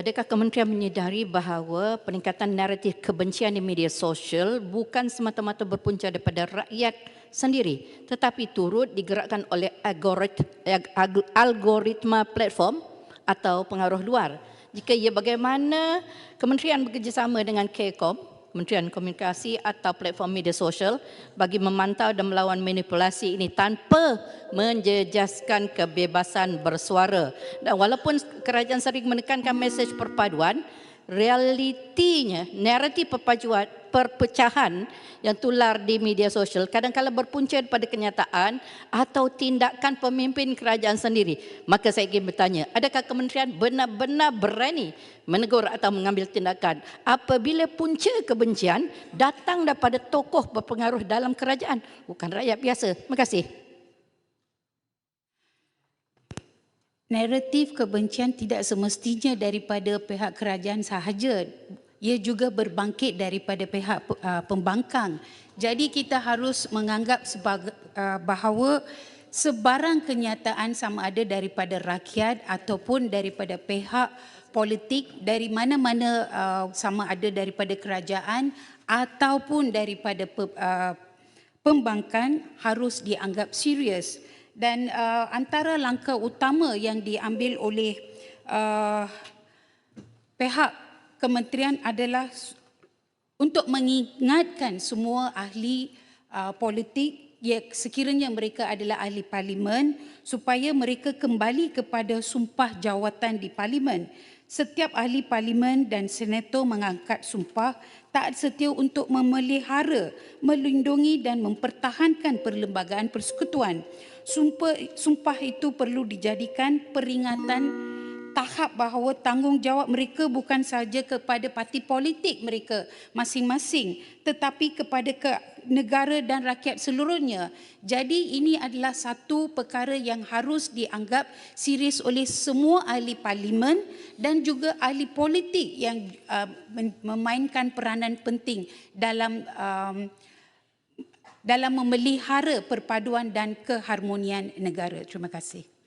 adakah kementerian menyedari bahawa peningkatan naratif kebencian di media sosial bukan semata-mata berpunca daripada rakyat sendiri tetapi turut digerakkan oleh algoritma platform atau pengaruh luar? Jika ia bagaimana kementerian bekerjasama dengan KCOM Kementerian Komunikasi atau platform media sosial bagi memantau dan melawan manipulasi ini tanpa menjejaskan kebebasan bersuara. Dan walaupun kerajaan sering menekankan mesej perpaduan, realitinya naratif perpaduan perpecahan yang tular di media sosial kadang-kadang berpunca pada kenyataan atau tindakan pemimpin kerajaan sendiri. Maka saya ingin bertanya, adakah kementerian benar-benar berani menegur atau mengambil tindakan apabila punca kebencian datang daripada tokoh berpengaruh dalam kerajaan, bukan rakyat biasa. Terima kasih. Naratif kebencian tidak semestinya daripada pihak kerajaan sahaja. Ia juga berbangkit daripada pihak uh, pembangkang. Jadi kita harus menganggap uh, bahawa sebarang kenyataan sama ada daripada rakyat ataupun daripada pihak politik dari mana-mana uh, sama ada daripada kerajaan ataupun daripada pe, pembangkang harus dianggap serius dan uh, antara langkah utama yang diambil oleh uh, pihak kementerian adalah untuk mengingatkan semua ahli uh, politik ya sekiranya mereka adalah ahli parlimen supaya mereka kembali kepada sumpah jawatan di parlimen setiap ahli parlimen dan senator mengangkat sumpah taat setia untuk memelihara, melindungi dan mempertahankan perlembagaan persekutuan. Sumpah, sumpah itu perlu dijadikan peringatan tahap bahawa tanggungjawab mereka bukan saja kepada parti politik mereka masing-masing tetapi kepada ke negara dan rakyat seluruhnya. Jadi ini adalah satu perkara yang harus dianggap serius oleh semua ahli parlimen dan juga ahli politik yang uh, memainkan peranan penting dalam um, dalam memelihara perpaduan dan keharmonian negara. Terima kasih.